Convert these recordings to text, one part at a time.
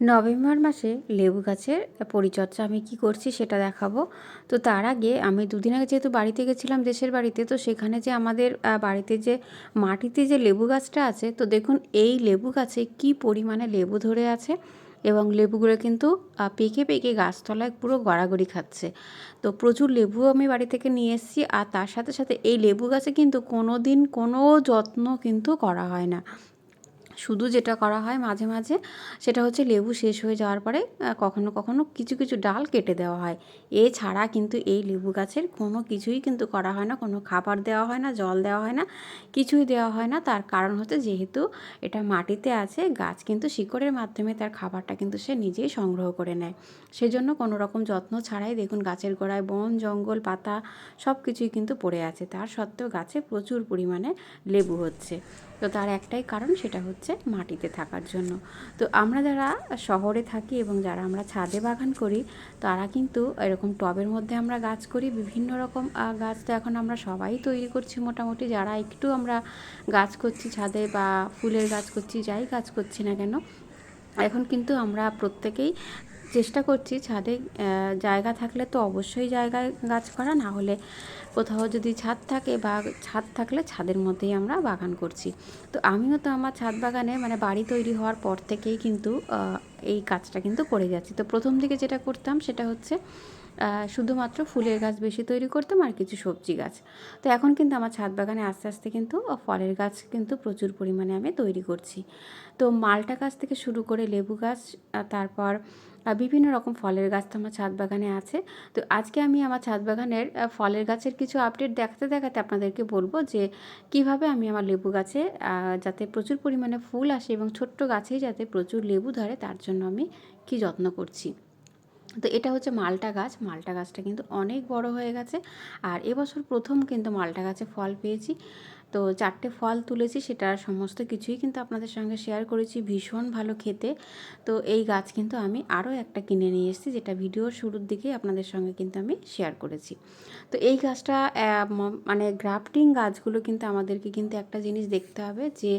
November মাসে লেবু গাছের পরিচর্যা আমি কি করছি সেটা দেখাবো। তো তার আগে আমি দুদিন আগে যেহেতু বাড়িতে গেছিলাম দেশের বাড়িতে, তো সেখানে যে আমাদের বাড়িতে যে মাটিতে যে লেবু গাছটা আছে, তো দেখুন এই লেবু গাছে কি পরিমাণে লেবু ধরে আছে এবং লেবুগুলো কিন্তু পেকে পেকে গাছতলায় পুরো গড়াগড়ি খাচ্ছে। তো প্রচুর লেবু আমি বাড়ি থেকে নিয়ে এসেছি আর তার সাথে সাথে এই লেবু গাছে কিন্তু কোনো দিন কোনো যত্ন কিন্তু করা হয় না। শুধু যেটা করা হয় মাঝে মাঝে সেটা হচ্ছে লেবু শেষ হয়ে যাওয়ার পরে কখনো কখনো কিছু কিছু ডাল কেটে দেওয়া হয়। এছাড়া কিন্তু এই লেবু গাছের কোনো কিছুই কিন্তু করা হয় না, কোনো খাবার দেওয়া হয় না, জল দেওয়া হয় না, কিছুই দেওয়া হয় না। তার কারণ হচ্ছে যেহেতু এটা মাটিতে আছে, গাছ কিন্তু শিকড়ের মাধ্যমে তার খাবারটা কিন্তু সে নিজেই সংগ্রহ করে নেয়। সেজন্য কোনো রকম যত্ন ছাড়াই দেখুন গাছের গোড়ায় বন, জঙ্গল, পাতা সব কিছুই কিন্তু পড়ে আছে। তার সত্ত্বেও গাছে প্রচুর পরিমাণে লেবু হচ্ছে। তো তার একটাই কারণ সেটা হচ্ছে মাটিতে থাকার জন্য। তো আমরা যারা শহরে থাকি এবং যারা আমরা ছাদে বাগান করি, তারা কিন্তু এরকম টবের মধ্যে আমরা গাছ করি, বিভিন্ন রকম গাছ তো এখন আমরা সবাই তৈরি করছি মোটামুটি। যারা একটু আমরা গাছ করছি ছাদে বা ফুলের গাছ করছি, যাই গাছ করছি না কেন, এখন কিন্তু আমরা প্রত্যেকেই চেষ্টা করছি ছাদে জায়গা থাকলে তো অবশ্যই জায়গায় গাছ করা, না হলে কোথাও যদি ছাদ থাকে বা ছাদ থাকলে ছাদের মধ্যেই আমরা বাগান করছি। তো আমিও তো আমার ছাদ বাগানে মানে বাড়ি তৈরি হওয়ার পর থেকেই কিন্তু এই কাজটা কিন্তু করে যাচ্ছি। তো প্রথম দিকে যেটা করতাম সেটা হচ্ছে শুধুমাত্র ফুলের গাছ বেশি তৈরি করতাম আর কিছু সবজি গাছ। তো এখন কিন্তু আমার ছাদ বাগানে আস্তে আস্তে কিন্তু ফলের গাছ কিন্তু প্রচুর পরিমাণে আমি তৈরি করছি। তো মালটা গাছ থেকে শুরু করে লেবু গাছ তারপর বিভিন্ন রকম ফলের গাছ তো আমার ছাদ বাগানে আছে। তো আজকে আমি আমার ছাদ বাগানের ফলের গাছের কিছু আপডেট দেখাতে দেখাতে আপনাদেরকে বলব যে, কীভাবে আমি আমার লেবু গাছে যাতে প্রচুর পরিমাণে ফুল আসে এবং ছোট্ট গাছেই যাতে প্রচুর লেবু ধরে তার জন্য আমি কি যত্ন করছি। তো এটা হচ্ছে মালটা গাছ। মালটা গাছটা কিন্তু অনেক বড় হয়ে গেছে। আর এবছর প্রথম কিন্তু মালটা গাছে ফল পেয়েছি। তো চারটে ফল তুলেছি সেটার সমস্ত কিছুই কিন্তু আপনাদের সঙ্গে শেয়ার করেছি, ভীষণ ভালো খেতে। তো এই গাছ কিন্তু আমি আরও একটা কিনে নিয়ে এসেছি, যেটা ভিডিওর শুরুর দিকেই আপনাদের সঙ্গে কিন্তু আমি শেয়ার করেছি। তো এই গাছটা মানে গ্রাফটিং গাছগুলো কিন্তু আমাদেরকে কিন্তু একটা জিনিস দেখতে হবে যে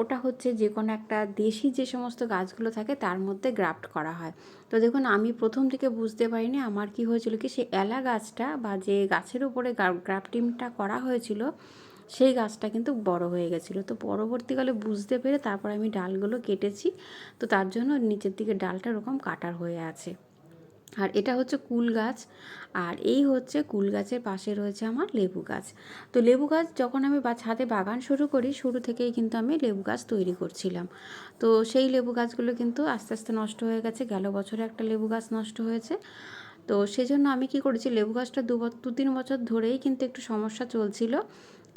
ওটা হচ্ছে যে কোনো একটা দেশি যে সমস্ত গাছগুলো থাকে, তার মধ্যে গ্রাফট করা হয়। তো দেখুন, আমি প্রথম থেকে বুঝতে পারিনি আমার কি হয়েছিল কি, সে এলা গাছটা বা যে গাছের উপরে গ্রাফটিংটা করা হয়েছিল সেই গাছটা কিন্তু বড় হয়ে গেছিল। তো পরবর্তীকালে বুঝতে পেরে তারপর আমি ডালগুলো কেটেছি। তো তার জন্য নিচের দিকে ডালটা ওরকম কাটার হয়ে আছে। আর এটা হচ্ছে কুল গাছ। আর এই হচ্ছে কুল গাছের পাশে রয়েছে আমার লেবু গাছ। তো লেবু গাছ যখন আমি বা, ছাদে বাগান শুরু করি, শুরু থেকেই কিন্তু আমি লেবু গাছ তৈরি করছিলাম। তো সেই লেবু গাছগুলো কিন্তু আস্তে আস্তে নষ্ট হয়ে গেছে। গেল বছরে একটা লেবু গাছ নষ্ট হয়েছে। তো সেজন্য আমি কি করেছি, লেবু গাছটা দু দু তিন বছর ধরেই কিন্তু একটু সমস্যা চলছিল।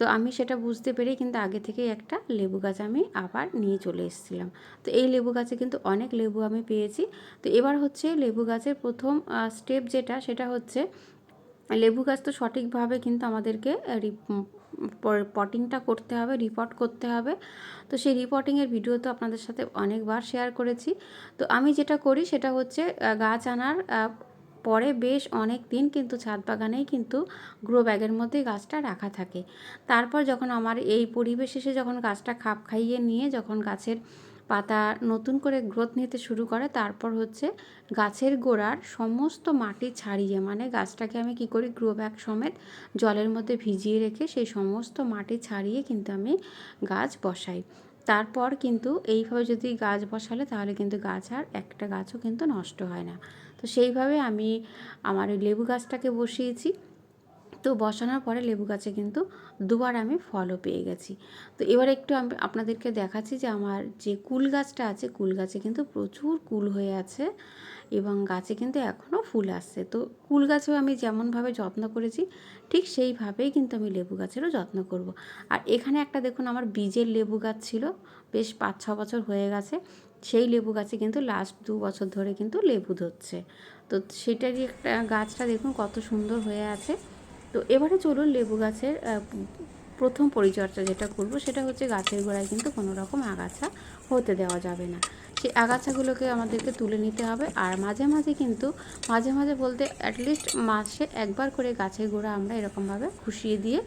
তো আমি সেটা বুঝতে পেরেই কিন্তু আগে থেকেই একটা লেবু গাছ আমি আবার নিয়ে চলে এসেছিলাম। তো এই লেবু গাছে কিন্তু অনেক লেবু আমি পেয়েছি। তো এবার হচ্ছে লেবু গাছের প্রথম স্টেপ যেটা সেটা হচ্ছে, লেবু গাছ তো সঠিকভাবে কিন্তু আমাদেরকে পটিংটা করতে হবে রিপোর্ট করতে হবে। তো সেই রিপোর্টিংয়ের ভিডিও তো আপনাদের সাথে অনেকবার শেয়ার করেছি। তো আমি যেটা করি সেটা হচ্ছে গাছ আনার পরে বেশ অনেক দিন কিন্তু ছাদ বাগানেই কিন্তু গ্রো ব্যাগের মধ্যে গাছটা রাখা থাকে। তারপর যখন আমার এই পরিবেশ এসে যখন গাছটা খাপ খাইয়ে নিয়ে যখন গাছের পাতা নতুন করে গ্রোথ নিতে শুরু করে, তারপর হচ্ছে গাছের গোড়ার সমস্ত মাটি ছাড়িয়ে মানে গাছটাকে আমি কি করি গ্রো ব্যাগ সমেত জলের মধ্যে ভিজিয়ে রেখে সেই সমস্ত মাটি ছাড়িয়ে কিন্তু আমি গাছ বসাই। তারপর কিন্তু এইভাবে যদি গাছ বসালে তাহলে কিন্তু গাছ আর একটা গাছও কিন্তু নষ্ট হয় না। তো সেইভাবে আমি আমার ওই লেবু গাছটাকে বসিয়েছি। তো বসানোর পরে লেবু গাছে কিন্তু দুবার আমি ফলও পেয়ে গেছি। তো এবার একটু আমি আপনাদেরকে দেখাচ্ছি যে আমার যে কুল গাছটা আছে, কুল গাছে কিন্তু প্রচুর কুল হয়ে আছে এবং গাছে কিন্তু এখনও ফুল আসছে। তো কুল গাছেও আমি যেমনভাবে যত্ন করেছি, ঠিক সেইভাবেই কিন্তু আমি লেবু গাছেরও যত্ন করব। আর এখানে একটা দেখুন আমার বীজের লেবু গাছ ছিল, বেশ পাঁচ, ছ বছর হয়ে গেছে, সেই লেবু গাছে কিন্তু লাস্ট দু বছর ধরে কিন্তু লেবু ধরছে। তো সেটারই একটা গাছটা দেখুন কত সুন্দর হয়ে আছে। তো এবারে চলুন লেবু গাছের প্রথম পরিচর্যা যেটা করব সেটা হচ্ছে গাছের গোড়ায় কিন্তু কোনো রকম আগাছা হতে দেওয়া যাবে না সেই আগাছাগুলোকে আমাদেরকে তুলে নিতে হবে আর মাঝে মাঝে কিন্তু, মাঝে মাঝে বলতে অ্যাটলিস্ট মাসে একবার করে গাছের গোড়া আমরা এরকমভাবে খুশিয়ে দিয়ে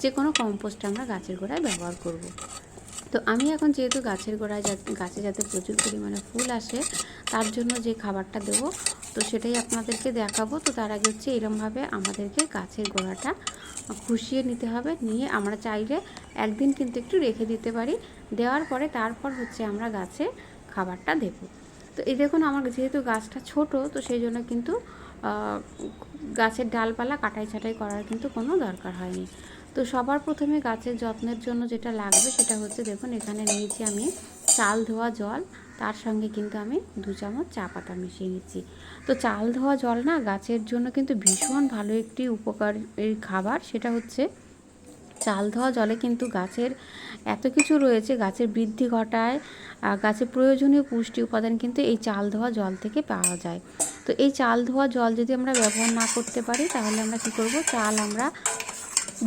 যে কোনো কম্পোস্ট আমরা গাছের গোড়ায় ব্যবহার করব। তো আমি এখন যেহেতু গাছের গোড়ায় গাছে যাতে প্রচুর পরিমাণে ফুল আসে, তার জন্য যে খাবারটা দেবো তো সেটাই আপনাদেরকে দেখাবো। তো তার আগে হচ্ছে এরমভাবে আমাদেরকে গাছের গোড়াটা খুশিয়ে নিতে হবে। নিয়ে আমরা চাইলে একদিন কিন্তু একটু রেখে দিতে পারি। দেওয়ার পরে তারপর হচ্ছে আমরা গাছে খাবারটা দেবো। তো এই দেখুন আমার যেহেতু গাছটা ছোট, তো সেই জন্য কিন্তু গাছের ডালপালা কাটাই ছাঁটাই করার কিন্তু কোনো দরকার হয়নি। তো সবার প্রথমে গাছের যত্নের জন্য যেটা লাগবে সেটা হচ্ছে দেখুন এখানে নিয়েছি আমি চাল ধোয়া জল। তার সঙ্গে কিন্তু আমি দু চামচ চা পাতা মিশিয়ে নিচ্ছি। তো চাল ধোয়া জল না গাছের জন্য কিন্তু ভীষণ ভালো একটি উপকারী খাবার। সেটা হচ্ছে চাল ধোয়া জলে কিন্তু গাছের এত কিছু রয়েছে, গাছের বৃদ্ধি ঘটায় গাছের প্রয়োজনীয় পুষ্টি উপাদান কিন্তু এই চাল ধোয়া জল থেকে পাওয়া যায়। তো এই চাল ধোয়া জল যদি আমরা ব্যবহার না করতে পারি, তাহলে আমরা কী করব? চাল আমরা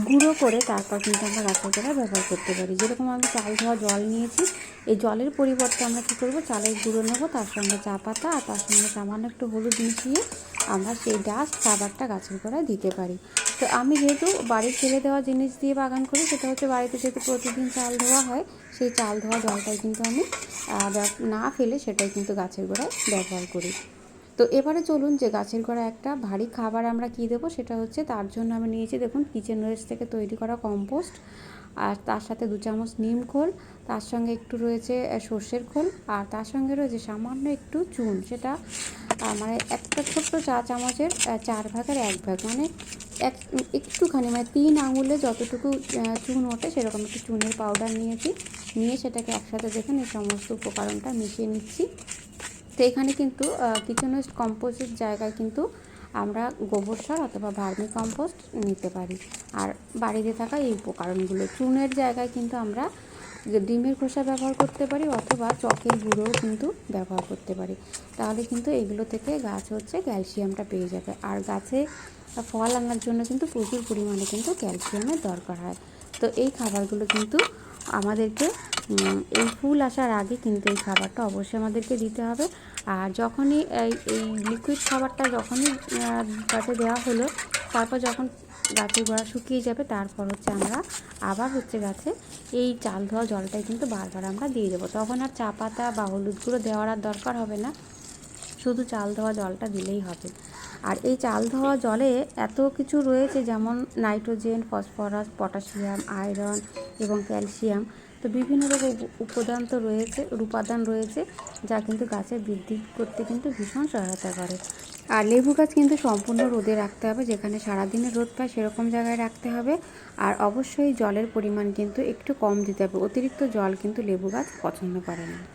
গুঁড়ো করে তারপর কিন্তু আমরা গাছের গোড়ায় ব্যবহার করতে পারি। যেরকম আমি চাল ধোয়া জল নিয়েছি, এই জলের পরিবর্তে আমরা কী করব? চালের গুঁড়ো নেব, তার সঙ্গে চা পাতা আর তার সঙ্গে সামান্য একটু হলুদ মিশিয়ে আমরা সেই ডাস্ট খাবারটা গাছের গোড়ায় দিতে পারি। তো আমি যেহেতু বাড়ির ফেলে দেওয়া জিনিস দিয়ে বাগান করি, সেটা হচ্ছে বাড়িতে যেহেতু প্রতিদিন চাল ধোয়া হয়, সেই চাল ধোয়া জলটাই কিন্তু আমি না ফেলে সেটাই কিন্তু গাছের গোড়ায় ব্যবহার করি। তো এবারে চলুন যে গাছের গোড়া একটা ভারী খাবার আমরা কী দেবো সেটা হচ্ছে তার জন্য আমি নিয়েছি দেখুন কিচেন ওয়েস্ট থেকে তৈরি করা কম্পোস্ট আর তার সাথে দু চামচ নিম খোল, তার সঙ্গে একটু রয়েছে সর্ষের খোল আর তার সঙ্গে রয়েছে সামান্য একটু চুন, সেটা মানে একটা ছোট্ট চা চামচের চার ভাগের এক ভাগ মানে এক, একটুখানি মানে তিন আঙুলে যতটুকু চুন ওঠে সেরকম একটু চুনের পাউডার নিয়েছি, নিয়ে সেটাকে একসাথে দেখুন এই সমস্ত উপকরণটা মিশিয়ে নিচ্ছি। তো এখানে কিন্তু কিচেন ওয়েস্ট কম্পোস্টের জায়গায় কিন্তু আমরা গোবর সার অথবা ভার্মি কম্পোস্ট নিতে পারি। আর বাড়িতে থাকা এই উপকরণগুলো, চুনের জায়গায় কিন্তু আমরা ডিমের খোসা ব্যবহার করতে পারি অথবা চকের গুঁড়োও কিন্তু ব্যবহার করতে পারি। তাহলে কিন্তু এগুলো থেকে গাছ হচ্ছে ক্যালসিয়ামটা পেয়ে যাবে। আর গাছে ফল আনার জন্য কিন্তু প্রচুর পরিমাণে কিন্তু ক্যালসিয়ামের দরকার হয়। তো এই খাবারগুলো কিন্তু আমাদেরকে এই ফুল আসার আগে কিন্তু এই খাবারটা অবশ্যই আমাদেরকে দিতে হবে। আর যখনই এই লিকুইড খাবারটা যখনই গাছে দেওয়া হলো, তারপর যখন গাছের গোড়া শুকিয়ে যাবে, তারপর হচ্ছে আমরা আবার হচ্ছে গাছে এই চাল ধোয়া জলটাই কিন্তু বারবার আমরা দিয়ে দেবো। তখন আর চা পাতা বা হলুদ গুঁড়ো দেওয়ার আর দরকার হবে না। শুধু চাল ধোয়া জলটা দিলেই হবে। আর এই চাল ধোয়া জলে এত কিছু রয়েছে, যেমন নাইট্রোজেন, ফসফরাস, পটাশিয়াম, আয়রন এবং ক্যালসিয়াম। তো বিভিন্ন রকম উপ- উপাদান তো রয়েছে উপাদান রয়েছে, যা কিন্তু গাছের বৃদ্ধি করতে কিন্তু ভীষণ সহায়তা করে। আর লেবু গাছ কিন্তু সম্পূর্ণ রোদে রাখতে হবে, যেখানে সারাদিনে রোদ পায় সেরকম জায়গায় রাখতে হবে। আর অবশ্যই জলের পরিমাণ কিন্তু একটু কম দিতে হবে, অতিরিক্ত জল কিন্তু লেবু গাছ পছন্দ করে না।